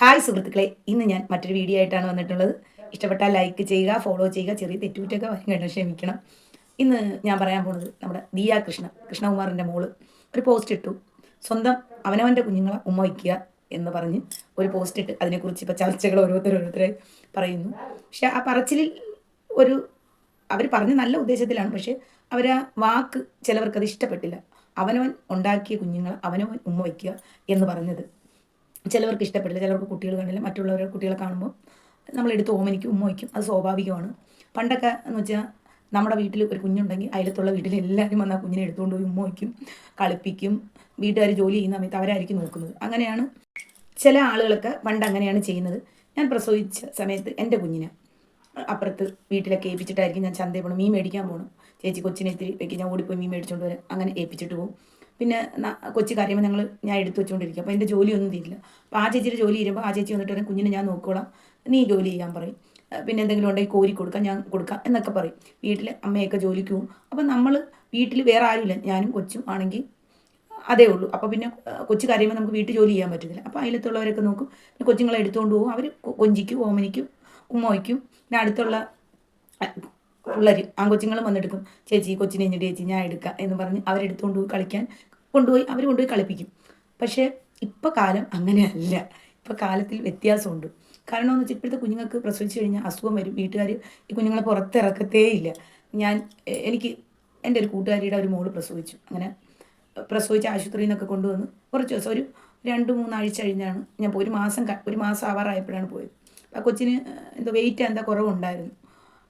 Hi സുഹൃത്തുക്കളെ ഇന്ന് ഞാൻ മറ്റൊരു വീഡിയോ ആയിട്ടാണ് വന്നിട്ടുള്ളത്. ഇഷ്ടപ്പെട്ടാൽ ലൈക്ക് ചെയ്യുക ഫോളോ ചെയ്യുക ചെറിയ തെറ്റുകുറ്റൊക്കെ വരും കേട്ടോ ക്ഷമിക്കണം. ഇന്ന് ഞാൻ പറയാൻ പോകുന്നത് നമ്മുടെ ദിയ കൃഷ്ണ കൃഷ്ണകുമാറിന്റെ മോൾ. ഒരു പോസ്റ്റ് ഇട്ടു. സ്വന്തം അവനവന്റെ കുഞ്ഞുങ്ങളെ ഉമ്മ വയ്ക്കുക എന്ന് പറഞ്ഞ് ഒരു പോസ്റ്റ് ഇട്ട് അതിനെക്കുറിച്ച് ഇപ്പോൾ ചർച്ചകൾ ഓരോരുത്തർ ഓരോരുത്തരെ പറയുന്നു. പക്ഷെ ആ പറച്ചിലിൽ ഒരു അവർ പറഞ്ഞ നല്ല ഉദ്ദേശത്തിലാണ്. പക്ഷേ അവർ ആ വാക്ക് ചിലവർക്ക് അത് ഇഷ്ടപ്പെട്ടില്ല. അവനവൻ ഉണ്ടാക്കിയ കുഞ്ഞുങ്ങളെ അവനവൻ ഉമ്മ വയ്ക്കുക എന്ന് പറഞ്ഞത്. ചിലവർക്ക് ഇഷ്ടപ്പെടില്ല ചിലവർക്ക് കുട്ടികൾ കാണില്ല മറ്റുള്ളവരെ കുട്ടികളെ കാണുമ്പോൾ നമ്മളെടുത്ത് ഓമനിക്കും ഉമ്മയ്ക്കും അത് സ്വാഭാവികമാണ്. പണ്ടൊക്കെ എന്ന് വെച്ചാൽ നമ്മുടെ വീട്ടിൽ ഒരു കുഞ്ഞുണ്ടെങ്കിൽ അയലത്തുള്ള വീട്ടിൽ എല്ലാവരും വന്ന് ആ കുഞ്ഞിനെ എടുത്തുകൊണ്ട് പോയി ഉമ്മയ്ക്കും കളിപ്പിക്കും. വീട്ടുകാർ ജോലി ചെയ്യുന്ന സമയത്ത് അവരായിരിക്കും നോക്കുന്നത്. അങ്ങനെയാണ് ചില ആളുകളൊക്കെ പണ്ട് അങ്ങനെയാണ് ചെയ്യുന്നത്. ഞാൻ പ്രസവിച്ച സമയത്ത് എന്റെ കുഞ്ഞിനെ അപ്പുറത്ത് വീട്ടിലൊക്കെ ഏൽപ്പിച്ചിട്ടായിരിക്കും ഞാൻ ചന്തയിൽ പോകണം മീൻ മേടിക്കാൻ പോകണം ചേച്ചി കൊച്ചിനെ വെക്കും ഞാൻ ഓടിപ്പോയി മീൻ മേടിച്ചുകൊണ്ട് വരാം. അങ്ങനെ ഏൽപ്പിച്ചിട്ട് പോകും പിന്നെ കൊച്ചു കറിയുമ്പോൾ ഞങ്ങൾ ഞാൻ എടുത്തു വെച്ചുകൊണ്ടിരിക്കും അപ്പോൾ എന്റെ ജോലിയൊന്നും തീരില്ല. അപ്പോൾ ആ ചേച്ചിയുടെ ജോലി ചെയ്യുമ്പോൾ ആ ചേച്ചി വന്നിട്ട് പറയും കുഞ്ഞിനെ ഞാൻ നോക്കോളാം. നീ ജോലി ചെയ്യാൻ പറയും. പിന്നെ എന്തെങ്കിലും ഉണ്ടെങ്കിൽ കോരി കൊടുക്കാം ഞാൻ കൊടുക്കാം എന്നൊക്കെ പറയും. വീട്ടിൽ അമ്മയൊക്കെ ജോലിക്ക് പോകും. അപ്പോൾ നമ്മൾ വീട്ടിൽ വേറെ ആരുമില്ല. ഞാനും കൊച്ചും ആണെങ്കിൽ അതേ ഉള്ളൂ. അപ്പോൾ പിന്നെ കൊച്ചു കരയുമ്പോൾ നമുക്ക് വീട്ടിൽ ജോലി ചെയ്യാൻ പറ്റത്തില്ല. അപ്പോൾ അതിലത്തുള്ളവരൊക്കെ നോക്കും. പിന്നെ കൊച്ചുങ്ങളെ എടുത്തുകൊണ്ട് പോകും. അവർ കൊഞ്ചിക്കും ഓമനിക്കും ഉമ്മയ്ക്കും പിന്നെ അടുത്തുള്ള പിള്ളേർ ആ കൊച്ചുങ്ങളും വന്നെടുക്കും. ചേച്ചി കൊച്ചിനെ ചേച്ചി ഞാൻ എടുക്കാം എന്ന് പറഞ്ഞ് അവരെടുത്തുകൊണ്ട് പോയി കളിക്കാൻ കൊണ്ടുപോയി അവർ കൊണ്ടുപോയി കളിപ്പിക്കും. പക്ഷേ ഇപ്പോൾ കാലം അങ്ങനെയല്ല. ഇപ്പോൾ കാലത്തിൽ വ്യത്യാസമുണ്ട്. കാരണം എന്ന് വെച്ചാൽ ഇപ്പോഴത്തെ കുഞ്ഞുങ്ങൾക്ക് പ്രസവിച്ചു കഴിഞ്ഞാൽ അസുഖം വരും. വീട്ടുകാർ ഈ കുഞ്ഞുങ്ങളെ പുറത്തിറക്കത്തേ ഇല്ല. ഞാൻ എനിക്ക് എന്റെ ഒരു കൂട്ടുകാരിയുടെ ഒരു മോൾ പ്രസവിച്ചു. അങ്ങനെ പ്രസവിച്ച് ആശുപത്രിയിൽ നിന്നൊക്കെ കൊണ്ടുവന്ന് കുറച്ച് ദിവസം ഒരു രണ്ട് മൂന്നാഴ്ച കഴിഞ്ഞാണ് ഞാൻ ഒരു മാസം ഒരു മാസം ആവാറായപ്പോഴാണ് പോയത്. ആ കൊച്ചിന് എന്തോ വെയിറ്റ് എന്താ കുറവുണ്ടായിരുന്നു.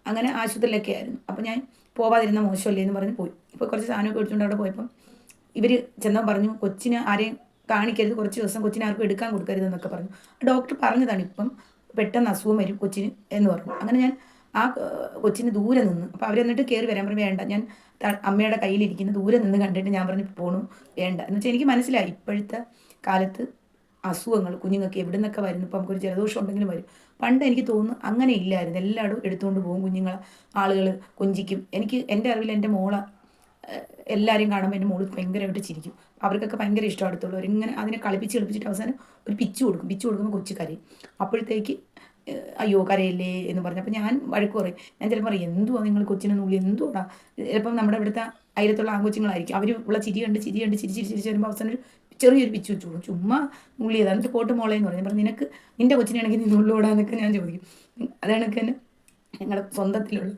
അങ്ങനെ ആശുപത്രിയിലൊക്കെ ആയിരുന്നു. അപ്പോൾ ഞാൻ പോവാതിരുന്ന മോശമല്ലേ എന്ന് പറഞ്ഞ് പോയി. ഇപ്പോൾ കുറച്ച് സാധനമൊക്കെ എടുത്തുകൊണ്ട് അവിടെ പോയപ്പം ഇവർ ചെന്നാൽ പറഞ്ഞു കൊച്ചിന് ആരെയും കാണിക്കരുത് കുറച്ച് ദിവസം കൊച്ചിനെ ആർക്കും എടുക്കാൻ കൊടുക്കരുത് എന്നൊക്കെ പറഞ്ഞു. ഡോക്ടർ പറഞ്ഞതാണ് ഇപ്പം പെട്ടെന്ന് അസുഖം വരും കൊച്ചിന് എന്ന് പറഞ്ഞു. അങ്ങനെ ഞാൻ ആ കൊച്ചിന് ദൂരെ നിന്ന് അപ്പോൾ അവർ എന്നിട്ട് കയറി വരാൻ പറഞ്ഞു വേണ്ട ഞാൻ അമ്മയുടെ കയ്യിലിരിക്കുന്ന ദൂരെ നിന്ന് കണ്ടിട്ട് ഞാൻ പറഞ്ഞു പോണു വേണ്ട. എന്ന് വെച്ചാൽ എനിക്ക് മനസ്സിലായി ഇപ്പോഴത്തെ കാലത്ത് അസുഖങ്ങൾ കുഞ്ഞുങ്ങൾക്ക് എവിടെ നിന്നൊക്കെ വരുന്നു ഇപ്പം നമുക്കൊരു ജലദോഷം ഉണ്ടെങ്കിലും വരും. പണ്ട് എനിക്ക് തോന്നുന്നു അങ്ങനെ ഇല്ലായിരുന്നു എല്ലായിടും എടുത്തുകൊണ്ട് പോകും കുഞ്ഞുങ്ങളെ ആളുകൾ കൊഞ്ചിക്കും. എനിക്ക് എന്റെ അറിവിൽ എന്റെ മോള ഏഹ്, എല്ലാവരെയും കാണുമ്പോൾ എന്റെ മോൾ ഭയങ്കരമായിട്ട് ചിരിക്കും. അവർക്കൊക്കെ ഭയങ്കര ഇഷ്ടം അടുത്തുള്ളൂ ഇങ്ങനെ അതിനെ കളിപ്പിച്ച് കളിപ്പിച്ചിട്ട് അവസാനം ഒരു പിച്ച് കൊടുക്കും. പിച്ച് കൊടുക്കുമ്പോൾ കൊച്ചു കരയും. അപ്പോഴത്തേക്ക് അയ്യോ കരയല്ലേ എന്ന് പറഞ്ഞു. അപ്പോൾ ഞാൻ വഴക്ക് പറയും. ഞാൻ ചിലപ്പോൾ പറയും എന്തുവാ നിങ്ങൾ കൊച്ചിനെ നുള്ളി? എന്തുവാടാ? ചിലപ്പം നമ്മുടെ ഇവിടുത്തെ അയിരത്തുള്ള ആൺകൊച്ചുങ്ങളായിരിക്കും. അവർ ഉള്ള ചിരി കണ്ട് ചിരി കണ്ട് ചിരി ചിരി ചിരിച്ച് വരുമ്പോൾ അവസാനം ഒരു ചെറിയൊരു പിച്ച് വെച്ചു കൊടുക്കും. ചുമ്മാ നുള്ളിയത്. എന്നിട്ട് പോട്ട് മോളെ എന്ന് പറഞ്ഞു പറഞ്ഞു നിനക്ക് നിന്റെ കൊച്ചിനാണെങ്കിൽ നീ നുള്ളൂടാന്നൊക്കെ ഞാൻ ചോദിക്കും. അതാണ് തന്നെ ഞങ്ങളുടെ സ്വന്തത്തിലുള്ള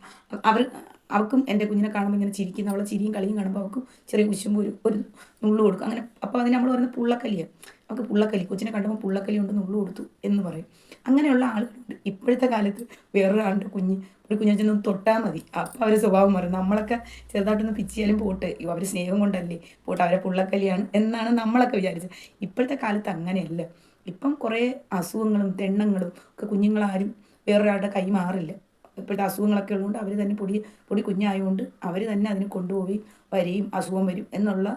അവർ അവർക്കും എന്റെ കുഞ്ഞിനെ കാണുമ്പോൾ ഇങ്ങനെ ചിരിക്കുന്ന അവളെ ചിരിയും കളിയും കാണുമ്പോൾ അവൾക്കും ചെറിയ കുശുമ്പ് ഒരു ഒരു നുള്ളു കൊടുക്കും. അങ്ങനെ അപ്പോൾ അതിന് നമ്മൾ പറയുന്നത് പുള്ളക്കലിയാണ് അവൾക്ക് പുള്ളക്കലി കൊച്ചിനെ കണ്ടപ്പോൾ പുള്ളക്കലി കൊണ്ട് നുള്ളു കൊടുത്തു എന്ന് പറയും. അങ്ങനെയുള്ള ആളുകളുണ്ട്. ഇപ്പോഴത്തെ കാലത്ത് വേറൊരാളുടെ കുഞ്ഞ് ഒരു കുഞ്ഞു ചെന്ന് തൊട്ടാൽ മതി. അപ്പോൾ അവരെ സ്വഭാവം മാറും. നമ്മളൊക്കെ ചെറുതായിട്ടൊന്ന് പിച്ചിയാലും പോട്ടെ. അവർ സ്നേഹം കൊണ്ടല്ലേ പോട്ടെ അവരെ പുള്ളക്കലിയാണ് എന്നാണ് നമ്മളൊക്കെ വിചാരിച്ചത്. ഇപ്പോഴത്തെ കാലത്ത് അങ്ങനെയല്ല. ഇപ്പം കുറേ അസുഖങ്ങളും തെണ്ണങ്ങളും ഒക്കെ കുഞ്ഞുങ്ങളാരും വേറൊരാളുടെ കൈ മാറില്ല. ഇപ്പോഴത്തെ അസുഖങ്ങളൊക്കെ ഉള്ളതുകൊണ്ട് അവർ തന്നെ പൊടി പൊടി കുഞ്ഞായതുകൊണ്ട് അവർ തന്നെ അതിന് കൊണ്ടുപോയി വരികയും അസുഖം വരും എന്നുള്ള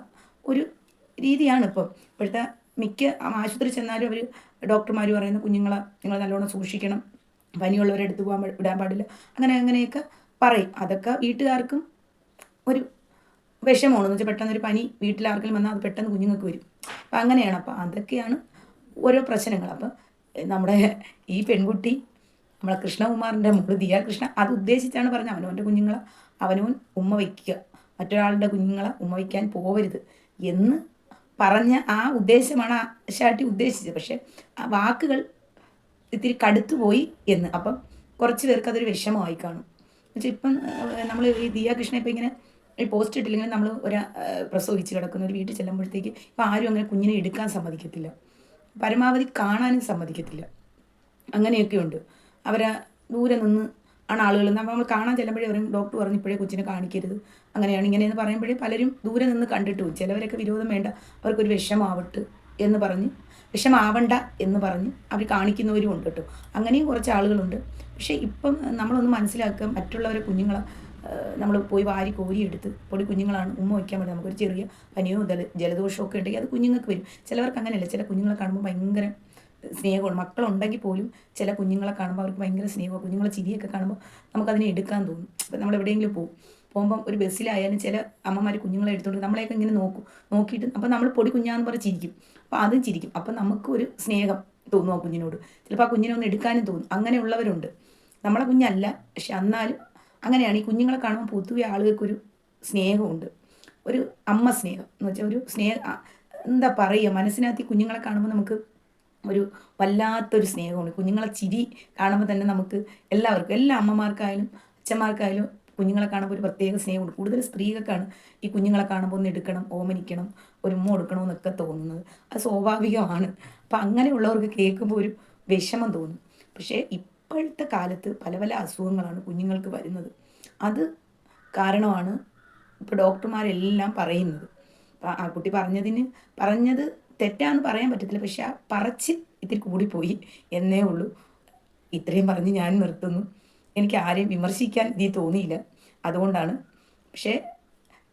ഒരു രീതിയാണ് ഇപ്പം. ഇപ്പോഴത്തെ മിക്ക ആശുപത്രി ചെന്നാലും അവർ ഡോക്ടർമാർ പറയുന്ന കുഞ്ഞുങ്ങളെ നിങ്ങൾ നല്ലോണം സൂക്ഷിക്കണം പനിയുള്ളവരെ എടുത്തു പോകാൻ വിടാൻ പാടില്ല അങ്ങനെ അങ്ങനെയൊക്കെ പറയും. അതൊക്കെ വീട്ടുകാർക്കും ഒരു വിഷമമാണ്. വെച്ചാൽ പെട്ടെന്ന് ഒരു പനി വീട്ടിലാർക്കെങ്കിലും വന്നാൽ അത് പെട്ടെന്ന് കുഞ്ഞുങ്ങൾക്ക് വരും. അപ്പം അങ്ങനെയാണ്. അപ്പം അതൊക്കെയാണ് ഓരോ പ്രശ്നങ്ങൾ. അപ്പം നമ്മുടെ ഈ പെൺകുട്ടി നമ്മളെ കൃഷ്ണകുമാറിന്റെ മോൾ കൃഷ്ണ അത് ഉദ്ദേശിച്ചാണ് പറഞ്ഞത്. അവനവന്റെ കുഞ്ഞുങ്ങളെ അവനവൻ ഉമ്മ വയ്ക്കുക. മറ്റൊരാളുടെ കുഞ്ഞുങ്ങളെ ഉമ്മ വയ്ക്കാൻ പോവരുത് എന്ന് പറഞ്ഞ ആ ഉദ്ദേശമാണ് ആ ഷാട്ടി ഉദ്ദേശിച്ചത്. പക്ഷേ ആ വാക്കുകൾ ഇത്തിരി കടുത്തുപോയി എന്ന്. അപ്പം കുറച്ച് പേർക്ക് അതൊരു വിഷമമായി കാണും. എന്നുവെച്ചാൽ ഇപ്പം നമ്മൾ ഈ ദിയ കൃഷ്ണ ഇപ്പം ഇങ്ങനെ ഈ പോസ്റ്റ് ഇട്ടില്ലെങ്കിൽ നമ്മൾ ഒരു പ്രസവിച്ച് കിടക്കുന്ന. ഒരു വീട്ടിൽ ചെല്ലുമ്പോഴത്തേക്ക് ഇപ്പം ആരും അങ്ങനെ കുഞ്ഞിനെ എടുക്കാൻ സമ്മതിക്കത്തില്ല. പരമാവധി കാണാനും സമ്മതിക്കത്തില്ല. അങ്ങനെയൊക്കെ ഉണ്ട് അവരെ ദൂരെ നിന്ന് ആണ് ആളുകൾ നമ്മൾ കാണാൻ ചെല്ലുമ്പോഴേ പറയും ഡോക്ടർ പറഞ്ഞു ഇപ്പോഴേ കൊച്ചിനെ കാണിക്കരുത്. അങ്ങനെയാണ് ഇങ്ങനെയെന്ന് പറയുമ്പോഴേ പലരും ദൂരെ നിന്ന് കണ്ടിട്ട് ചിലവരൊക്കെ വിരോധം വേണ്ട അവർക്കൊരു വിഷമാവട്ട് എന്ന് പറഞ്ഞ് വിഷമാവണ്ട എന്ന് പറഞ്ഞ് അവർ കാണിക്കുന്നവരും ഉണ്ട് കേട്ടോ. അങ്ങനെയും കുറച്ച് ആളുകളുണ്ട്. പക്ഷേ ഇപ്പം നമ്മളൊന്ന് മനസ്സിലാക്കുക മറ്റുള്ളവരെ കുഞ്ഞുങ്ങളെ നമ്മൾ പോയി വാരി കോരി എടുത്ത് പൊടി കുഞ്ഞുങ്ങളാണ് ഉമ്മ വയ്ക്കാൻ വേണ്ടി നമുക്കൊരു ചെറിയ പനിയോ ജലദോഷമൊക്കെ ഉണ്ടെങ്കിൽ അത് കുഞ്ഞുങ്ങൾക്ക് വരും. ചിലവർക്ക് അങ്ങനെയല്ല. ചില കുഞ്ഞുങ്ങളെ കാണുമ്പോൾ ഭയങ്കര സ്നേഹമാണ് മക്കളുണ്ടെങ്കിൽ പോലും ചില കുഞ്ഞുങ്ങളെ കാണുമ്പോൾ അവർക്ക് ഭയങ്കര സ്നേഹമാണ്. കുഞ്ഞുങ്ങളെ ചിരിയൊക്കെ കാണുമ്പോൾ നമുക്കതിനെ എടുക്കാൻ തോന്നും. ഇപ്പം നമ്മൾ എവിടെയെങ്കിലും പോകും. പോകുമ്പം ഒരു ബസ്സിലായാലും ചില അമ്മമാർ കുഞ്ഞുങ്ങളെ എടുത്തുകൊണ്ട് നമ്മളെയൊക്കെ ഇങ്ങനെ നോക്കും. നോക്കിയിട്ട് അപ്പം നമ്മൾ പൊടി കുഞ്ഞാന്ന് പറഞ്ഞ് ചിരിക്കും. അപ്പോൾ അതും ചിരിക്കും. അപ്പം നമുക്ക് ഒരു സ്നേഹം തോന്നും ആ കുഞ്ഞിനോട്. ചിലപ്പോൾ ആ കുഞ്ഞിനെ ഒന്ന് എടുക്കാനും തോന്നും. അങ്ങനെയുള്ളവരുണ്ട് നമ്മളെ കുഞ്ഞല്ല. പക്ഷെ എന്നാലും അങ്ങനെയാണ്. ഈ കുഞ്ഞുങ്ങളെ കാണുമ്പോൾ പൊതുവെ ആളുകൾക്കൊരു സ്നേഹമുണ്ട്. ഒരു അമ്മ സ്നേഹം എന്ന് വെച്ചാൽ ഒരു സ്നേഹ എന്താ പറയുക? മനസ്സിനകത്ത് ഈ കുഞ്ഞുങ്ങളെ കാണുമ്പോൾ നമുക്ക് ഒരു വല്ലാത്തൊരു സ്നേഹമാണ്. കുഞ്ഞുങ്ങളെ ചിരി കാണുമ്പോൾ തന്നെ നമുക്ക് എല്ലാവർക്കും എല്ലാ അമ്മമാർക്കായാലും അച്ഛന്മാർക്കായാലും കുഞ്ഞുങ്ങളെ കാണുമ്പോൾ ഒരു പ്രത്യേക സ്നേഹമുണ്ട്. കൂടുതൽ സ്ത്രീകൾക്കാണ് ഈ കുഞ്ഞുങ്ങളെ കാണുമ്പോൾ ഒന്ന് എടുക്കണം ഓമനിക്കണം ഒരു ഉമ്മ കൊടുക്കണം എന്നൊക്കെ തോന്നുന്നത്. അത് സ്വാഭാവികമാണ്. അപ്പം അങ്ങനെയുള്ളവർക്ക് കേൾക്കുമ്പോൾ ഒരു വിഷമം തോന്നും. പക്ഷേ ഇപ്പോഴത്തെ കാലത്ത് പല പല അസുഖങ്ങളാണ് കുഞ്ഞുങ്ങൾക്ക് വരുന്നത്. അത് കാരണമാണ് ഇപ്പോൾ ഡോക്ടർമാരെല്ലാം പറയുന്നത്. ആ കുട്ടി പറഞ്ഞതിന് പറഞ്ഞത് തെറ്റാന്ന് പറയാൻ പറ്റത്തില്ല. പക്ഷെ ആ പറച്ച് ഇത്തിരി കൂടിപ്പോയി എന്നേ ഉള്ളൂ. ഇത്രയും പറഞ്ഞ് ഞാൻ നിർത്തുന്നു. എനിക്ക് ആരെയും വിമർശിക്കാൻ ഇതീ തോന്നിയില്ല. അതുകൊണ്ടാണ്. പക്ഷേ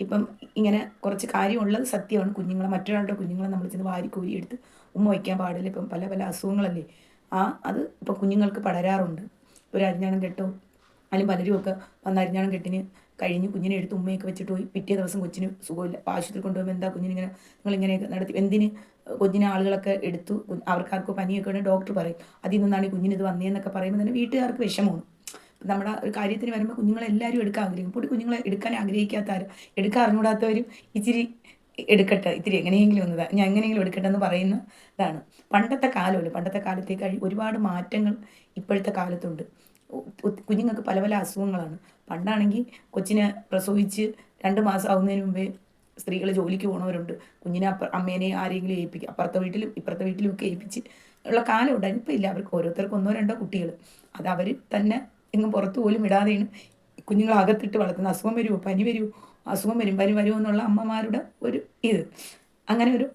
ഇപ്പം ഇങ്ങനെ കുറച്ച് കാര്യമുള്ളത് സത്യമാണ്. കുഞ്ഞുങ്ങളെ മറ്റൊരാളുടെ കുഞ്ഞുങ്ങളെ നമ്മൾ ചെന്ന് വാരി കോരിയെടുത്ത് ഉമ്മ വയ്ക്കാൻ പാടില്ല. ഇപ്പം പല പല അസുഖങ്ങളല്ലേ. ആ അത് ഇപ്പം കുഞ്ഞുങ്ങൾക്ക് പടരാറുണ്ട്. ഒരു അരിഞ്ഞാണം കെട്ടോ അല്ലെങ്കിൽ പലരും ഒക്കെ വന്ന് അരിഞ്ഞാണം കെട്ടിന് കഴിഞ്ഞ് കുഞ്ഞിനെ എടുത്ത് ഉമ്മയൊക്കെ വെച്ചിട്ട് പോയി പിറ്റേ ദിവസം കൊച്ചിന് സുഖമില്ല. ആശുപത്രി കൊണ്ടുപോകുമ്പോൾ എന്താ കുഞ്ഞിനിങ്ങനെ നിങ്ങളിങ്ങനെയൊക്കെ നടത്തി? എന്തിന്? കുഞ്ഞിനെ ആളുകളൊക്കെ എടുത്തു. അവർക്കാർക്ക് പനിയൊക്കെ ഉണ്ട് ഡോക്ടർ പറയും. അതിൽ നിന്നാണ് ഈ കുഞ്ഞിനിത് വന്നതെന്നൊക്കെ പറയുമ്പോൾ തന്നെ വീട്ടുകാർക്ക് വിഷമമാണ്. നമ്മുടെ ഒരു കാര്യത്തിന് വരുമ്പോൾ കുഞ്ഞുങ്ങളെ എല്ലാവരും എടുക്കാൻ ആഗ്രഹിക്കും. പൊടി കുഞ്ഞുങ്ങളെ എടുക്കാൻ ആഗ്രഹിക്കാത്ത ആരും എടുക്കാൻ അറിഞ്ഞൂടാത്തവരും ഇച്ചിരി എടുക്കട്ടെ ഇത്തിരി എങ്ങനെയെങ്കിലും ഒന്ന് ഞാൻ എങ്ങനെയെങ്കിലും എടുക്കട്ടെ എന്ന് പറയുന്ന ഇതാണ്. പണ്ടത്തെ കാലമല്ല പണ്ടത്തെ കാലത്തേക്ക് ഒരുപാട് മാറ്റങ്ങൾ ഇപ്പോഴത്തെ കാലത്തുണ്ട്. കുഞ്ഞുങ്ങൾക്ക് പല പല അസുഖങ്ങളാണ്. പണ്ടാണെങ്കിൽ കൊച്ചിനെ പ്രസവിച്ച് രണ്ട് മാസം ആവുന്നതിന് മുമ്പേ സ്ത്രീകൾ ജോലിക്ക് പോകുന്നവരുണ്ട് കുഞ്ഞിനെ അപ്പ അമ്മേനെ ആരെങ്കിലും ഏൽപ്പിക്കും അപ്പുറത്തെ വീട്ടിലും ഇപ്പുറത്തെ വീട്ടിലും ഒക്കെ ഏൽപ്പിച്ച് ഉള്ള കാലം ഉണ്ടായിരുന്നു ഇപ്പം ഇല്ല. അവർക്ക് ഓരോരുത്തർക്ക് ഒന്നോ രണ്ടോ കുട്ടികൾ. അത് അവർ തന്നെ എങ്ങും പുറത്ത് പോലും വിടാതെയാണ് കുഞ്ഞുങ്ങൾ അകത്തിട്ട് വളർത്തുന്നത്. അസുഖം വരുമോ പനി വരുമോ അസുഖം വരും. പനി വരുമോ എന്നുള്ള അമ്മമാരുടെ ഒരു ഇത്. അങ്ങനെ ഒരു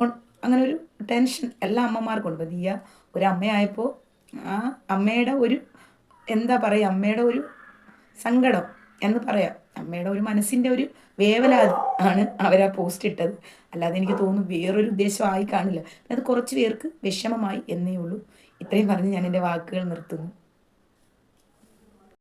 അങ്ങനെ ഒരു ടെൻഷൻ എല്ലാ അമ്മമാർക്കും ഉണ്ട്. ദിയ ഒരു അമ്മയായപ്പോൾ ആ അമ്മയുടെ ഒരു എന്താ പറയുക അമ്മയുടെ ഒരു സങ്കടം എന്ന് പറയാം. അമ്മയുടെ ഒരു മനസ്സിന്റെ ഒരു വേവലാതി ആണ് അവരാ പോസ്റ്റ് ഇട്ടത്. അല്ലാതെ എനിക്ക് തോന്നുന്നു വേറൊരു ഉദ്ദേശമായി കാണില്ല. അത് കുറച്ച് പേർക്ക് വിഷമമായി എന്നേ ഉള്ളൂ. ഇത്രയും പറഞ്ഞ് ഞാൻ എന്റെ വാക്കുകൾ നിർത്തുന്നു.